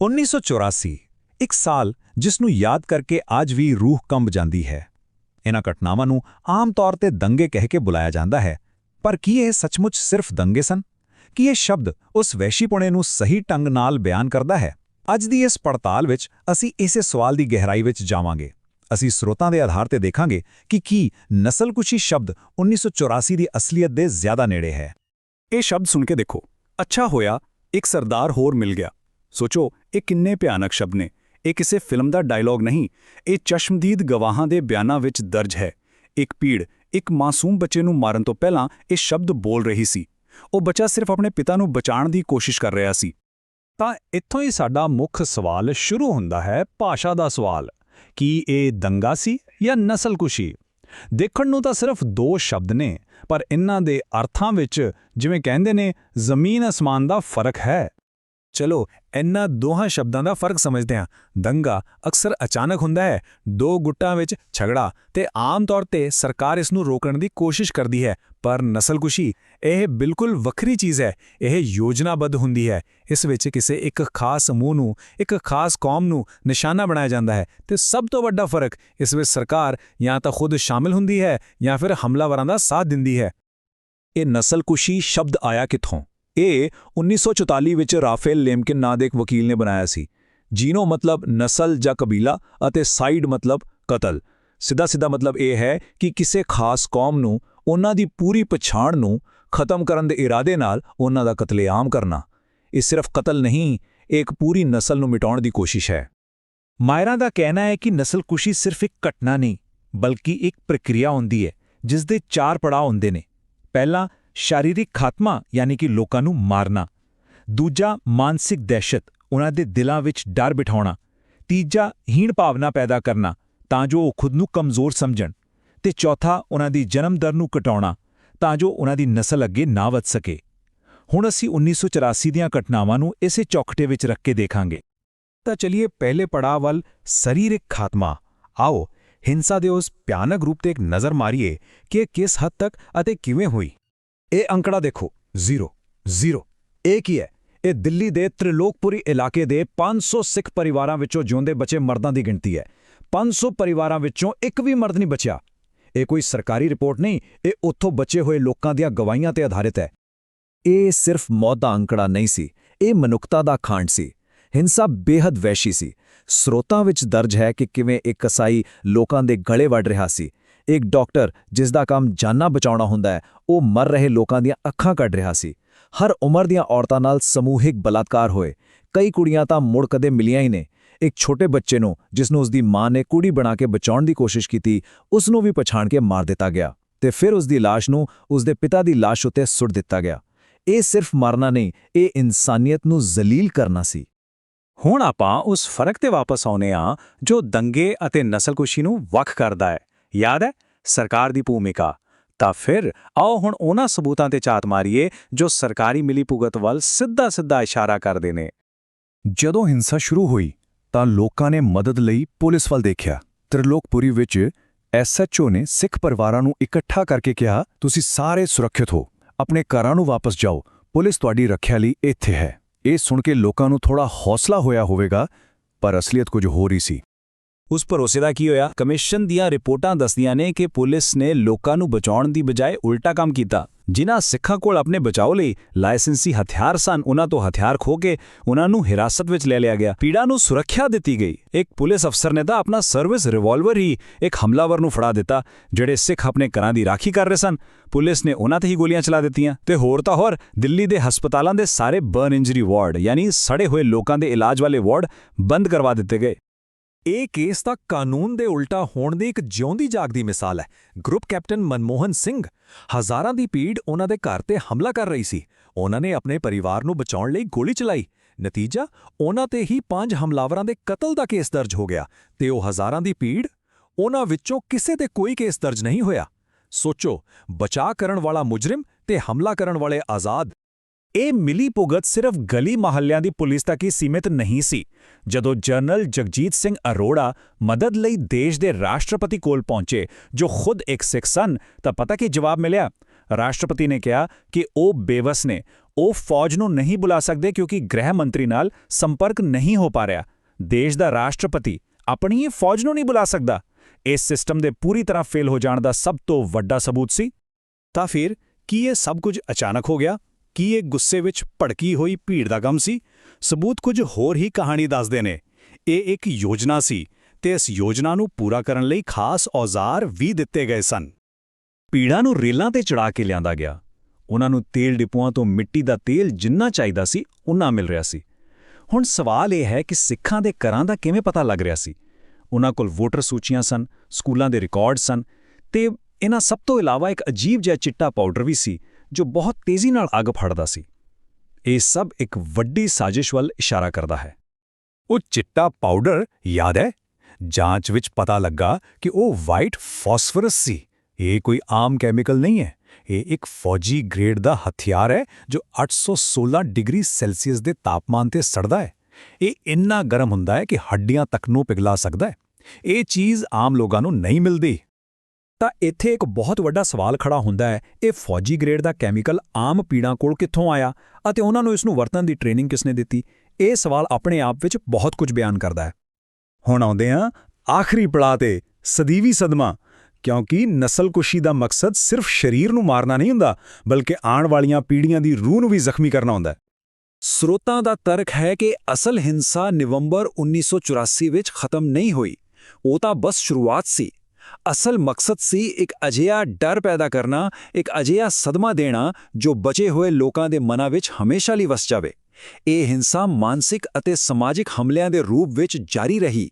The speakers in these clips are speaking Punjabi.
1984 ਇੱਕ ਸਾਲ ਜਿਸ ਨੂੰ ਯਾਦ ਕਰਕੇ ਅੱਜ ਵੀ ਰੂਹ ਕੰਬ ਜਾਂਦੀ ਹੈ। ਇਹਨਾਂ ਘਟਨਾਵਾਂ ਨੂੰ ਆਮ ਤੌਰ ਤੇ ਦੰਗੇ ਕਹਿ ਕੇ ਬੁਲਾਇਆ ਜਾਂਦਾ ਹੈ, ਪਰ ਕੀ ਇਹ ਸੱਚਮੁੱਚ ਸਿਰਫ ਦੰਗੇ ਸਨ? ਕੀ ਇਹ ਸ਼ਬਦ ਉਸ ਵੈਸ਼ੀਪੁਣੇ ਨੂੰ ਸਹੀ ਢੰਗ ਨਾਲ ਬਿਆਨ ਕਰਦਾ ਹੈ? ਅੱਜ ਦੀ ਇਸ ਪੜਤਾਲ ਵਿੱਚ ਅਸੀਂ ਇਸੇ ਸਵਾਲ ਦੀ ਗਹਿਰਾਈ ਵਿੱਚ ਜਾਵਾਂਗੇ। ਅਸੀਂ ਸਰੋਤਾਂ ਦੇ ਆਧਾਰ ਤੇ ਦੇਖਾਂਗੇ ਕਿ ਕੀ ਨਸਲਕੁਸ਼ੀ ਸ਼ਬਦ 1984 ਦੀ ਅਸਲੀਅਤ ਦੇ ਜ਼ਿਆਦਾ ਨੇੜੇ ਹੈ। ਇਹ ਸ਼ਬਦ ਸੁਣ ਕੇ ਦੇਖੋ। ਅੱਛਾ ਹੋਇਆ, ਇੱਕ ਸਰਦਾਰ ਹੋਰ ਮਿਲ ਗਿਆ। ਸੋਚੋ, ਇਹ ਕਿੰਨੇ ਭਿਆਨਕ ਸ਼ਬਦ ਨੇ। ਇਹ ਕਿਸੇ ਫਿਲਮ ਦਾ ਡਾਇਲੌਗ ਨਹੀਂ। ਇਹ ਚਸ਼ਮਦੀਦ ਗਵਾਹਾਂ ਦੇ ਬਿਆਨਾਂ ਵਿੱਚ ਦਰਜ ਹੈ। ਇੱਕ ਪੀੜ ਇੱਕ ਮਾਸੂਮ ਬੱਚੇ ਨੂੰ ਮਾਰਨ ਤੋਂ ਪਹਿਲਾਂ ਇਹ ਸ਼ਬਦ ਬੋਲ ਰਹੀ ਸੀ। ਉਹ ਬੱਚਾ ਸਿਰਫ ਆਪਣੇ ਪਿਤਾ ਨੂੰ ਬਚਾਉਣ ਦੀ ਕੋਸ਼ਿਸ਼ ਕਰ ਰਿਹਾ ਸੀ। ਤਾਂ ਇੱਥੋਂ ਹੀ ਸਾਡਾ ਮੁੱਖ ਸਵਾਲ ਸ਼ੁਰੂ ਹੁੰਦਾ ਹੈ ਭਾਸ਼ਾ ਦਾ ਸਵਾਲ। ਕੀ ਇਹ ਦੰਗਾ ਸੀ ਜਾਂ ਨਸਲਕੁਸ਼ੀ? ਦੇਖਣ ਨੂੰ ਤਾਂ ਸਿਰਫ ਦੋ ਸ਼ਬਦ ਨੇ, ਪਰ ਇਹਨਾਂ ਦੇ ਅਰਥਾਂ ਵਿੱਚ ਜਿਵੇਂ ਕਹਿੰਦੇ ਨੇ, ਜ਼ਮੀਨ ਅਸਮਾਨ ਦਾ ਫ਼ਰਕ ਹੈ। ਚਲੋ ਇਹਨਾਂ ਦੋਹਾਂ ਸ਼ਬਦਾਂ ਦਾ ਫ਼ਰਕ ਸਮਝਦੇ ਹਾਂ। ਦੰਗਾ ਅਕਸਰ ਅਚਾਨਕ ਹੁੰਦਾ ਹੈ, ਦੋ ਗੁੱਟਾਂ ਵਿੱਚ ਝਗੜਾ ਤੇ ਆਮ ਤੌਰ ਤੇ ਸਰਕਾਰ ਇਸ ਨੂੰ ਰੋਕਣ ਦੀ ਕੋਸ਼ਿਸ਼ ਕਰਦੀ ਹੈ, ਪਰ ਨਸਲਕੁਸ਼ੀ ਇਹ ਬਿਲਕੁਲ ਵੱਖਰੀ ਚੀਜ਼ ਹੈ, ਇਹ ਯੋਜਨਾਬੱਧ ਹੁੰਦੀ ਹੈ। ਇਸ ਵਿੱਚ ਕਿਸੇ ਇੱਕ ਖਾਸ ਸਮੂਹ ਨੂੰ, ਇੱਕ ਖਾਸ ਕੌਮ ਨੂੰ ਨਿਸ਼ਾਨਾ ਬਣਾਇਆ ਜਾਂਦਾ ਹੈ ਤੇ ਸਭ ਤੋਂ ਵੱਡਾ ਫ਼ਰਕ ਇਸ ਵਿੱਚ ਸਰਕਾਰ ਜਾਂ ਤਾਂ ਖੁਦ ਸ਼ਾਮਿਲ ਹੁੰਦੀ ਹੈ ਜਾਂ ਫਿਰ ਹਮਲਾਵਰਾਂ ਦਾ ਸਾਥ ਦਿੰਦੀ ਹੈ। ਇਹ ਨਸਲਕੁਸ਼ੀ ਸ਼ਬਦ ਆਇਆ ਕਿੱਥੋਂ? ਇਹ 1944 ਵਿੱਚ ਰਾਫੇਲ ਲੇਮਕਿਨ ਨਾਂ ਦੇ ਇੱਕ ਵਕੀਲ ਨੇ ਬਣਾਇਆ ਸੀ। ਜੀਨੋ ਮਤਲਬ ਨਸਲ ਜਾਂ ਕਬੀਲਾ ਅਤੇ ਸਾਈਡ ਮਤਲਬ ਕਤਲ। ਸਿੱਧਾ-ਸਿੱਧਾ ਮਤਲਬ ਇਹ ਹੈ ਕਿ ਕਿਸੇ ਖਾਸ ਕੌਮ ਨੂੰ ਉਹਨਾਂ ਦੀ ਪੂਰੀ ਪਛਾਣ ਨੂੰ ਖਤਮ ਕਰਨ ਦੇ ਇਰਾਦੇ ਨਾਲ ਉਹਨਾਂ ਦਾ ਕਤਲੇਆਮ ਕਰਨਾ। ਇਹ ਸਿਰਫ ਕਤਲ ਨਹੀਂ, ਇਹ ਇੱਕ ਪੂਰੀ ਨਸਲ ਨੂੰ ਮਿਟਾਉਣ ਦੀ ਕੋਸ਼ਿਸ਼ ਹੈ। ਮਾਇਰਾਂ ਦਾ ਕਹਿਣਾ ਹੈ ਕਿ ਨਸਲਕੁਸ਼ੀ ਸਿਰਫ ਇੱਕ ਘਟਨਾ ਨਹੀਂ, ਬਲਕਿ ਇੱਕ ਪ੍ਰਕਿਰਿਆ ਹੁੰਦੀ ਹੈ, ਜਿਸ ਦੇ ਚਾਰ ਪੜਾਅ ਹੁੰਦੇ ਨੇ। ਪਹਿਲਾ ਸ਼ਾਰੀਰਿਕ ਖਾਤਮਾ, ਯਾਨੀ ਕਿ ਲੋਕਾਂ ਨੂੰ ਮਾਰਨਾ। ਦੂਜਾ, ਮਾਨਸਿਕ ਦਹਿਸ਼ਤ, ਉਹਨਾਂ ਦੇ ਦਿਲਾਂ ਵਿੱਚ ਡਰ ਬਿਠਾਉਣਾ। ਤੀਜਾ, ਹੀਣ ਭਾਵਨਾ ਪੈਦਾ ਕਰਨਾ, ਤਾਂ ਜੋ ਉਹ ਖੁਦ ਨੂੰ ਕਮਜ਼ੋਰ ਸਮਝਣ। ਤੇ ਚੌਥਾ, ਉਹਨਾਂ ਦੀ ਜਨਮ ਦਰ ਨੂੰ ਘਟਾਉਣਾ, ਤਾਂ ਜੋ ਉਹਨਾਂ ਦੀ ਨਸਲ ਅੱਗੇ ਨਾ ਵਧ ਸਕੇ। ਹੁਣ ਅਸੀਂ 1984 ਦੀਆਂ ਘਟਨਾਵਾਂ ਨੂੰ ਇਸੇ ਚੌਕਟੇ ਵਿੱਚ ਰੱਖ ਕੇ ਦੇਖਾਂਗੇ। ਤਾਂ ਚਲਿਏ ਪਹਿਲੇ ਪੜਾਅ ਵੱਲ, ਸਰੀਰਕ ਖਾਤਮਾ। ਆਓ, ਹਿੰਸਾ ਦੇ ਉਸ ਭਿਆਨਕ ਰੂਪ ਤੇ ਇੱਕ ਨਜ਼ਰ ਮਾਰੀਏ ਕਿ ਇਹ ਕਿਸ ਹੱਦ ਤੱਕ ਅਤੇ ਕਿਵੇਂ ਹੋਈ। ਇਹ ਅੰਕੜਾ ਦੇਖੋ 0 0 ਇਹ ਕੀ ਹੈ? ਇਹ ਦਿੱਲੀ ਦੇ ਤ੍ਰਿਲੋਕਪੁਰੀ ਇਲਾਕੇ ਦੇ 500 ਸਿੱਖ ਪਰਿਵਾਰਾਂ ਵਿੱਚੋਂ ਜਿਉਂਦੇ ਬਚੇ ਮਰਦਾਂ ਦੀ ਗਿਣਤੀ ਹੈ। 500 ਪਰਿਵਾਰਾਂ ਵਿੱਚੋਂ ਇੱਕ ਵੀ ਮਰਦ ਨਹੀਂ ਬਚਿਆ। ਇਹ ਕੋਈ ਸਰਕਾਰੀ ਰਿਪੋਰਟ ਨਹੀਂ, ਇਹ ਉੱਥੋਂ ਬਚੇ ਹੋਏ ਲੋਕਾਂ ਦੀਆਂ ਗਵਾਹੀਆਂ ਤੇ ਆਧਾਰਿਤ ਹੈ। ਇਹ ਸਿਰਫ ਮੌਤ ਦਾ ਅੰਕੜਾ ਨਹੀਂ ਸੀ, ਇਹ ਮਨੁੱਖਤਾ ਦਾ ਖਾਂਡ ਸੀ। ਹਿੰਸਾ ਬੇहद ਵੈਸ਼ੀ ਸੀ। ਸਰੋਤਾਂ ਵਿੱਚ ਦਰਜ ਹੈ ਕਿ ਕਿਵੇਂ ਇੱਕ ਕਸਾਈ ਲੋਕਾਂ ਦੇ ਗਲੇ ਵੱਢ ਰਿਹਾ ਸੀ। ਇੱਕ ਡਾਕਟਰ ਜਿਸ ਦਾ ਕੰਮ ਜਾਨਾਂ ਬਚਾਉਣਾ ਹੁੰਦਾ ਹੈ ਉਹ ਮਰ ਰਹੇ ਲੋਕਾਂ ਦੀਆਂ ਅੱਖਾਂ ਕੱਢ ਰਿਹਾ ਸੀ ਹਰ ਉਮਰ ਦੀਆਂ ਔਰਤਾਂ ਨਾਲ ਸਮੂਹਿਕ ਬਲਾਤਕਾਰ ਹੋਏ ਕਈ ਕੁੜੀਆਂ ਤਾਂ ਮੁੜ ਕਦੇ ਮਿਲੀਆਂ ਹੀ ਨੇ ਇੱਕ ਛੋਟੇ ਬੱਚੇ ਨੂੰ ਜਿਸ ਨੂੰ ਉਸ ਦੀ ਮਾਂ ਨੇ ਕੁੜੀ ਬਣਾ ਕੇ ਬਚਾਉਣ ਦੀ ਕੋਸ਼ਿਸ਼ ਕੀਤੀ ਉਸ ਨੂੰ ਵੀ ਪਛਾਣ ਕੇ ਮਾਰ ਦਿੱਤਾ ਗਿਆ ਤੇ ਫਿਰ ਉਸ ਦੀ লাশ ਨੂੰ ਉਸ ਦੇ ਪਿਤਾ ਦੀ লাশ ਉੱਤੇ ਸੁੱਟ ਦਿੱਤਾ ਗਿਆ ਇਹ ਸਿਰਫ ਮਾਰਨਾ ਨਹੀਂ ਇਹ ਇਨਸਾਨੀਅਤ ਨੂੰ ਜ਼ਲੀਲ ਕਰਨਾ ਸੀ ਹੁਣ ਆਪਾਂ ਉਸ ਫਰਕ ਤੇ ਵਾਪਸ ਆਉਨੇ ਆ ਜੋ ਦੰਗੇ ਅਤੇ ਨਸਲਕੁਸ਼ੀ ਨੂੰ ਵੱਖ ਕਰਦਾ ਹੈ ਯਾਦ ਹੈ? ਸਰਕਾਰ ਦੀ ਭੂਮਿਕਾ। ਤਾਂ ਫਿਰ ਆਓ ਹੁਣ ਉਹਨਾਂ ਸਬੂਤਾਂ ਤੇ ਝਾਤ ਮਾਰੀਏ ਜੋ ਸਰਕਾਰੀ ਮਿਲੀਭੁਗਤ ਵੱਲ ਸਿੱਧਾ-ਸਿੱਧਾ ਇਸ਼ਾਰਾ ਕਰਦੇ ਨੇ। ਜਦੋਂ ਹਿੰਸਾ ਸ਼ੁਰੂ ਹੋਈ, ਤਾਂ ਲੋਕਾਂ ਨੇ ਮਦਦ ਲਈ ਪੁਲਿਸ ਵੱਲ ਦੇਖਿਆ। ਤ੍ਰਿਲੋਕਪੁਰੀ ਵਿੱਚ ਐਸਐਚਓ ਨੇ ਸਿੱਖ ਪਰਿਵਾਰਾਂ ਨੂੰ ਇਕੱਠਾ ਕਰਕੇ ਕਿਹਾ, ਤੁਸੀਂ ਸਾਰੇ ਸੁਰੱਖਿਅਤ ਹੋ। ਆਪਣੇ ਘਰਾਂ ਨੂੰ ਵਾਪਸ ਜਾਓ। ਪੁਲਿਸ ਤੁਹਾਡੀ ਰੱਖਿਆ ਲਈ ਇੱਥੇ ਹੈ। ਇਹ ਸੁਣ ਕੇ ਲੋਕਾਂ ਨੂੰ ਥੋੜਾ ਹੌਸਲਾ ਹੋਇਆ ਹੋਵੇਗਾ, ਪਰ ਅਸਲੀਅਤ ਕੁਝ ਹੋਰ ਹੀ ਸੀ। ਉਸ ਭਰੋਸੇ ਦਾ ਕੀ ਹੋਇਆ? ਕਮਿਸ਼ਨ ਦੀਆਂ ਰਿਪੋਰਟਾਂ ਦੱਸਦੀਆਂ ਨੇ ਕਿ ਪੁਲਿਸ ਨੇ ਲੋਕਾਂ ਨੂੰ ਬਚਾਉਣ ਦੀ ਬਜਾਏ ਉਲਟਾ ਕੰਮ ਕੀਤਾ। ਜਿਨ੍ਹਾਂ ਸਿੱਖਾਂ ਕੋਲ ਆਪਣੇ ਬਚਾਓ ਲਈ ਲਾਇਸੈਂਸੀ ਹਥਿਆਰ ਸਨ ਉਹਨਾਂ ਤੋਂ ਹਥਿਆਰ ਖੋ ਕੇ ਉਹਨਾਂ ਨੂੰ ਹਿਰਾਸਤ ਵਿੱਚ ਲੈ ਲਿਆ ਗਿਆ। ਪੀੜਾ ਨੂੰ ਸੁਰੱਖਿਆ ਦਿੱਤੀ ਗਈ। ਇੱਕ ਪੁਲਿਸ ਅਫਸਰ ਨੇ ਤਾਂ ਆਪਣਾ ਸਰਵਿਸ ਰਿਵਾਲਵਰ ਹੀ ਇੱਕ ਹਮਲਾਵਰ ਨੂੰ ਫੜਾ ਦਿੱਤਾ, ਜਿਹੜੇ ਸਿੱਖ ਆਪਣੇ ਘਰਾਂ ਦੀ ਰਾਖੀ ਕਰ ਰਹੇ ਸਨ। ਪੁਲਿਸ ਨੇ ਉਹਨਾਂ ਤੇ ਹੀ ਗੋਲੀਆਂ ਚਲਾ ਦਿੱਤੀਆਂ। ਤੇ ਹੋਰ ਤਾਂ ਹੋਰ, ਦਿੱਲੀ ਦੇ ਹਸਪਤਾਲਾਂ ਦੇ ਸਾਰੇ ਬਰਨ ਇੰਜਰੀ ਵਾਰਡ, ਯਾਨੀ ਸੜੇ ਹੋਏ ਲੋਕਾਂ ਦੇ ਇਲਾਜ ਵਾਲੇ ਵਾਰਡ ਬੰਦ ਕਰਵਾ ਦਿੱਤੇ ਗਏ। ਇਹ ਕੇਸ ਤਾਂ ਕਾਨੂੰਨ ਦੇ ਉਲਟਾ ਹੋਣ ਦੀ ਇੱਕ ਜਿਉਂਦੀ ਜਾਗਦੀ ਮਿਸਾਲ ਹੈ। ਗਰੁੱਪ ਕੈਪਟਨ ਮਨਮੋਹਨ ਸਿੰਘ ਹਜ਼ਾਰਾਂ ਦੀ ਭੀੜ ਉਹਨਾਂ ਦੇ ਘਰ ਤੇ ਹਮਲਾ ਕਰ ਰਹੀ ਸੀ। ਉਹਨਾਂ ਨੇ ਆਪਣੇ ਪਰਿਵਾਰ ਨੂੰ ਬਚਾਉਣ ਲਈ ਗੋਲੀ ਚਲਾਈ। ਨਤੀਜਾ, ਉਹਨਾਂ ਤੇ ਹੀ ਪੰਜ ਹਮਲਾਵਰਾਂ ਦੇ ਕਤਲ ਦਾ ਕੇਸ ਦਰਜ ਹੋ ਗਿਆ ਤੇ ਉਹ ਹਜ਼ਾਰਾਂ ਦੀ ਭੀੜ ਉਹਨਾਂ ਵਿੱਚੋਂ ਕਿਸੇ ਤੇ ਕੋਈ ਕੇਸ ਦਰਜ ਨਹੀਂ ਹੋਇਆ। ਸੋਚੋ ਬਚਾ ਕਰਨ ਵਾਲਾ ਮੁਜਰਮ ਤੇ ਹਮਲਾ ਕਰਨ ਵਾਲੇ ਆਜ਼ਾਦ ਇਹ ਮਿਲੀ ਭੁਗਤ ਸਿਰਫ ਗਲੀ ਮਹੱਲਿਆਂ ਦੀ ਪੁਲਿਸ ਤੱਕ ਹੀ ਸੀਮਿਤ ਨਹੀਂ ਸੀ, ਜਦੋਂ ਜਨਰਲ ਜਗਜੀਤ ਸਿੰਘ ਅਰੋੜਾ ਮਦਦ ਲਈ ਦੇਸ਼ ਦੇ ਰਾਸ਼ਟਰਪਤੀ ਕੋਲ ਪਹੁੰਚੇ, ਜੋ ਖੁਦ ਇੱਕ ਸਿੱਖ ਸਨ, ਤਾਂ ਪਤਾ ਕੀ ਜਵਾਬ ਮਿਲਿਆ? ਰਾਸ਼ਟਰਪਤੀ ਨੇ ਕਿਹਾ ਕਿ ਉਹ ਬੇਵਸ ਨੇ, ਉਹ ਫੌਜ ਨੂੰ ਨਹੀਂ ਬੁਲਾ ਸਕਦੇ ਕਿਉਂਕਿ ਗ੍ਰਹਿ ਮੰਤਰੀ ਨਾਲ ਸੰਪਰਕ ਨਹੀਂ ਹੋ ਪਾ ਰਿਹਾ। ਦੇਸ਼ ਦਾ ਰਾਸ਼ਟਰਪਤੀ ਆਪਣੀ ਹੀ ਫੌਜ ਨੂੰ ਨਹੀਂ ਬੁਲਾ ਸਕਦਾ। ਇਸ ਸਿਸਟਮ ਦੇ ਪੂਰੀ ਤਰ੍ਹਾਂ ਫੇਲ ਹੋ ਜਾਣ ਦਾ ਸਭ ਤੋਂ ਵੱਡਾ ਸਬੂਤ ਸੀ। ਤਾਂ ਫਿਰ ਕੀ ਇਹ ਸਭ ਕੁਝ ਅਚਾਨਕ ਹੋ ਗਿਆ? ਕੀ ਇਹ ਗੁੱਸੇ ਵਿੱਚ ਭੜਕੀ ਹੋਈ ਭੀੜ ਦਾ ਕੰਮ ਸੀ? ਸਬੂਤ ਕੁਝ ਹੋਰ ਹੀ ਕਹਾਣੀ ਦੱਸਦੇ ਨੇ। ਇਹ ਇੱਕ ਯੋਜਨਾ ਸੀ ਤੇ ਇਸ ਯੋਜਨਾ ਨੂੰ ਪੂਰਾ ਕਰਨ ਲਈ ਖਾਸ ਔਜ਼ਾਰ ਵੀ ਦਿੱਤੇ ਗਏ ਸਨ। ਪੀੜਾਂ ਨੂੰ ਰੇਲਾਂ ਤੇ ਚੜਾ ਕੇ ਲਿਆਂਦਾ ਗਿਆ। ਉਹਨਾਂ ਨੂੰ ਤੇਲ ਡਿਪੂਆਂ ਤੋਂ ਮਿੱਟੀ ਦਾ ਤੇਲ ਜਿੰਨਾ ਚਾਹੀਦਾ ਸੀ ਉਨਾ ਮਿਲ ਰਿਹਾ ਸੀ। ਹੁਣ ਸਵਾਲ ਇਹ ਹੈ ਕਿ ਸਿੱਖਾਂ ਦੇ ਘਰਾਂ ਦਾ ਕਿਵੇਂ ਪਤਾ ਲੱਗ ਰਿਹਾ ਸੀ? ਉਹਨਾਂ ਕੋਲ ਵੋਟਰ ਸੂਚੀਆਂ ਸਨ, ਸਕੂਲਾਂ ਦੇ ਰਿਕਾਰਡ ਸਨ ਤੇ ਇਹਨਾਂ ਸਭ ਤੋਂ ਇਲਾਵਾ ਇੱਕ ਅਜੀਬ ਜਿਹਾ ਚਿੱਟਾ ਪਾਊਡਰ ਵੀ ਸੀ। ਜੋ ਬਹੁਤ ਤੇਜ਼ੀ ਨਾਲ ਅੱਗ ਫੜਦਾ ਸੀ। ਇਹ ਸਭ ਇੱਕ ਵੱਡੀ ਸਾਜ਼ਿਸ਼ ਵੱਲ ਇਸ਼ਾਰਾ ਕਰਦਾ ਹੈ। ਉਹ ਚਿੱਟਾ ਪਾਊਡਰ, ਯਾਦ ਹੈ? ਜਾਂਚ ਵਿੱਚ ਪਤਾ ਲੱਗਾ ਕਿ ਉਹ ਵਾਈਟ ਫਾਸਫਰਸ ਸੀ। ਇਹ ਕੋਈ ਆਮ ਕੈਮੀਕਲ ਨਹੀਂ ਹੈ। ਇਹ ਇੱਕ ਫੌਜੀ ਗ੍ਰੇਡ ਦਾ ਹਥਿਆਰ ਹੈ ਜੋ 816 ਡਿਗਰੀ ਸੈਲਸੀਅਸ ਦੇ ਤਾਪਮਾਨ ਤੇ ਸੜਦਾ ਹੈ। ਇਹ ਇੰਨਾ ਗਰਮ ਹੁੰਦਾ ਹੈ ਕਿ ਹੱਡੀਆਂ ਤੱਕ ਨੂੰ ਪਿਘਲਾ ਸਕਦਾ ਹੈ। ਇਹ ਚੀਜ਼ ਆਮ ਲੋਕਾਂ ਨੂੰ ਨਹੀਂ ਮਿਲਦੀ। ਤਾਂ ਇੱਥੇ ਇੱਕ ਬਹੁਤ ਵੱਡਾ ਸਵਾਲ ਖੜਾ ਹੁੰਦਾ ਹੈ, ਇਹ ਫੌਜੀ ਗ੍ਰੇਡ ਦਾ ਕੈਮੀਕਲ ਆਮ ਪੀੜਾਂ ਕੋਲ ਕਿੱਥੋਂ ਆਇਆ ਅਤੇ ਉਹਨਾਂ ਨੂੰ ਇਸ ਨੂੰ ਵਰਤਣ ਦੀ ਟ੍ਰੇਨਿੰਗ ਕਿਸਨੇ ਦਿੱਤੀ? ਇਹ ਸਵਾਲ ਆਪਣੇ ਆਪ ਵਿੱਚ ਬਹੁਤ ਕੁਝ ਬਿਆਨ ਕਰਦਾ ਹੈ। ਹੁਣ ਆਉਂਦੇ ਹਾਂ ਆਖਰੀ ਪੜਾਅ ਤੇ, ਸਦੀਵੀ ਸਦਮਾ, ਕਿਉਂਕਿ ਨਸਲਕੁਸ਼ੀ ਦਾ ਮਕਸਦ ਸਿਰਫ ਸਰੀਰ ਨੂੰ ਮਾਰਨਾ ਨਹੀਂ ਹੁੰਦਾ, ਬਲਕਿ ਆਉਣ ਵਾਲੀਆਂ ਪੀੜ੍ਹੀਆਂ ਦੀ ਰੂਹ ਨੂੰ ਵੀ ਜ਼ਖਮੀ ਕਰਨਾ ਹੁੰਦਾ ਹੈ। ਸਰੋਤਾਂ ਦਾ ਤਰਕ ਹੈ ਕਿ ਅਸਲ ਹਿੰਸਾ ਨਵੰਬਰ 1984 ਵਿੱਚ ਖਤਮ ਨਹੀਂ ਹੋਈ। ਉਹ ਤਾਂ ਬਸ ਸ਼ੁਰੂਆਤ ਸੀ। ਅਸਲ ਮਕਸਦ ਸੀ ਇੱਕ ਅਜਿਹਾ ਡਰ ਪੈਦਾ ਕਰਨਾ, ਇੱਕ ਅਜਿਹਾ ਸਦਮਾ ਦੇਣਾ ਜੋ ਬਚੇ ਹੋਏ ਲੋਕਾਂ ਦੇ ਮਨਾਂ ਵਿੱਚ ਹਮੇਸ਼ਾ ਲਈ ਵਸ ਜਾਵੇ। ਇਹ ਹਿੰਸਾ ਮਾਨਸਿਕ ਅਤੇ ਸਮਾਜਿਕ ਹਮਲਿਆਂ ਦੇ ਰੂਪ ਵਿੱਚ ਜਾਰੀ ਰਹੀ।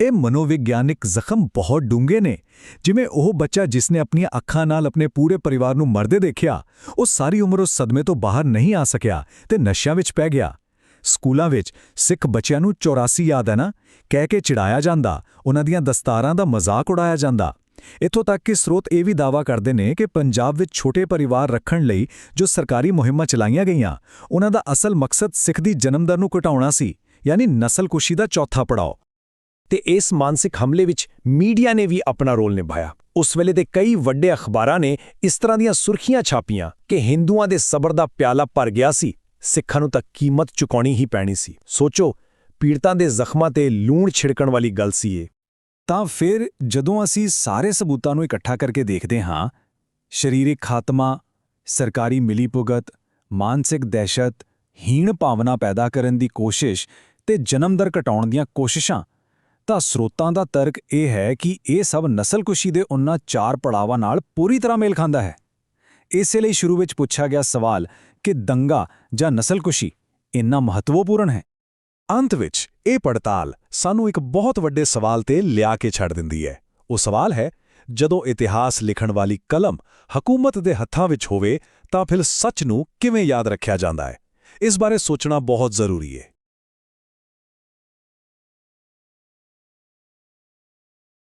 ਇਹ ਮਨੋਵਿਗਿਆਨਿਕ ਜ਼ਖਮ ਬਹੁਤ ਡੂੰਘੇ ਨੇ। ਜਿਵੇਂ ਉਹ ਬੱਚਾ ਜਿਸਨੇ ਆਪਣੀਆਂ ਅੱਖਾਂ ਨਾਲ ਆਪਣੇ ਪੂਰੇ ਪਰਿਵਾਰ ਨੂੰ ਮਰਦੇ ਦੇਖਿਆ, ਉਹ ਸਾਰੀ ਉਮਰ ਉਸ ਸਦਮੇ ਤੋਂ ਬਾਹਰ ਨਹੀਂ ਆ ਸਕਿਆ ਤੇ ਨਸ਼ਿਆਂ ਵਿੱਚ ਪੈ ਗਿਆ। ਸਕੂਲਾਂ ਵਿੱਚ ਸਿੱਖ ਬੱਚਿਆਂ ਨੂੰ 84 ਯਾਦ ਹੈ ਨਾ? ਕਹਿ ਕੇ ਚਿੜਾਇਆ ਜਾਂਦਾ, ਉਹਨਾਂ ਦੀਆਂ ਦਸਤਾਰਾਂ ਦਾ ਮਜ਼ਾਕ ਉਡਾਇਆ ਜਾਂਦਾ। ਇੱਥੋਂ ਤੱਕ ਕਿ ਸਰੋਤ ਇਹ ਵੀ ਦਾਵਾ ਕਰਦੇ ਨੇ ਕਿ ਪੰਜਾਬ ਵਿੱਚ ਛੋਟੇ ਪਰਿਵਾਰ ਰੱਖਣ ਲਈ ਜੋ ਸਰਕਾਰੀ ਮੁਹਿੰਮਾਂ ਚਲਾਈਆਂ ਗਈਆਂ, ਉਹਨਾਂ ਦਾ ਅਸਲ ਮਕਸਦ ਸਿੱਖ ਦੀ ਜਨਮ ਦਰ ਨੂੰ ਘਟਾਉਣਾ ਸੀ, ਯਾਨੀ ਨਸਲਕੁਸ਼ੀ ਦਾ ਚੌਥਾ ਪੜਾਅ। ਤੇ ਇਸ ਮਾਨਸਿਕ ਹਮਲੇ ਵਿੱਚ ਮੀਡੀਆ ਨੇ ਵੀ ਆਪਣਾ ਰੋਲ ਨਿਭਾਇਆ। ਉਸ ਵੇਲੇ ਦੇ ਕਈ ਵੱਡੇ ਅਖਬਾਰਾਂ ਨੇ ਇਸ ਤਰ੍ਹਾਂ ਦੀਆਂ ਸੁਰਖੀਆਂ ਛਾਪੀਆਂ ਕਿ ਹਿੰਦੂਆਂ ਦੇ ਸਬਰ ਦਾ ਪਿਆਲਾ ਭਰ ਗਿਆ ਸੀ। ਸਿੱਖਾਂ ਨੂੰ ਤਾਂ ਕੀਮਤ ਚੁਕਾਉਣੀ ਹੀ ਪੈਣੀ ਸੀ। ਸੋਚੋ, ਪੀੜਤਾਂ ਦੇ ਜ਼ਖਮਾਂ ਤੇ ਲੂਣ ਛਿੜਕਣ ਵਾਲੀ ਗੱਲ ਸੀ ਇਹ। ਤਾਂ ਫਿਰ ਜਦੋਂ ਅਸੀਂ ਸਾਰੇ ਸਬੂਤਾਂ ਨੂੰ ਇਕੱਠਾ ਕਰਕੇ ਦੇਖਦੇ ਹਾਂ, ਸਰੀਰਕ ਖਾਤਮਾ, ਸਰਕਾਰੀ ਮਿਲੀਭੁਗਤ, ਮਾਨਸਿਕ ਦਹਿਸ਼ਤ, ਹੀਣ ਭਾਵਨਾ ਪੈਦਾ ਕਰਨ ਦੀ ਕੋਸ਼ਿਸ਼ ਤੇ ਜਨਮ ਦਰ ਘਟਾਉਣ ਦੀਆਂ ਕੋਸ਼ਿਸ਼ਾਂ, ਤਾਂ ਸਰੋਤਾਂ ਦਾ ਤਰਕ ਇਹ ਹੈ ਕਿ ਇਹ ਸਭ ਨਸਲਕੁਸ਼ੀ ਦੇ ਉਹਨਾਂ ਚਾਰ ਪੜਾਵਾਂ ਨਾਲ ਪੂਰੀ ਤਰ੍ਹਾਂ ਮੇਲ ਖਾਂਦਾ ਹੈ। ਇਸੇ ਲਈ ਸ਼ੁਰੂ ਵਿੱਚ ਪੁੱਛਿਆ ਗਿਆ ਸਵਾਲ ਕਿ ਦੰਗਾ ਜਾਂ ਨਸਲਕੁਸ਼ੀ ਇੰਨਾ ਮਹੱਤਵਪੂਰਨ ਹੈ। ਅੰਤ ਵਿੱਚ ਇਹ ਪੜਤਾਲ ਸਾਨੂੰ ਇੱਕ ਬਹੁਤ ਵੱਡੇ ਸਵਾਲ ਤੇ ਲਿਆ ਕੇ ਛੱਡ ਦਿੰਦੀ ਹੈ। ਉਹ ਸਵਾਲ ਹੈ, ਜਦੋਂ ਇਤਿਹਾਸ ਲਿਖਣ ਵਾਲੀ ਕਲਮ ਹਕੂਮਤ ਦੇ ਹੱਥਾਂ ਵਿੱਚ ਹੋਵੇ ਤਾਂ ਫਿਰ ਸੱਚ ਨੂੰ ਕਿਵੇਂ ਯਾਦ ਰੱਖਿਆ ਜਾਂਦਾ ਹੈ? ਇਸ ਬਾਰੇ ਸੋਚਣਾ ਬਹੁਤ ਜ਼ਰੂਰੀ ਹੈ।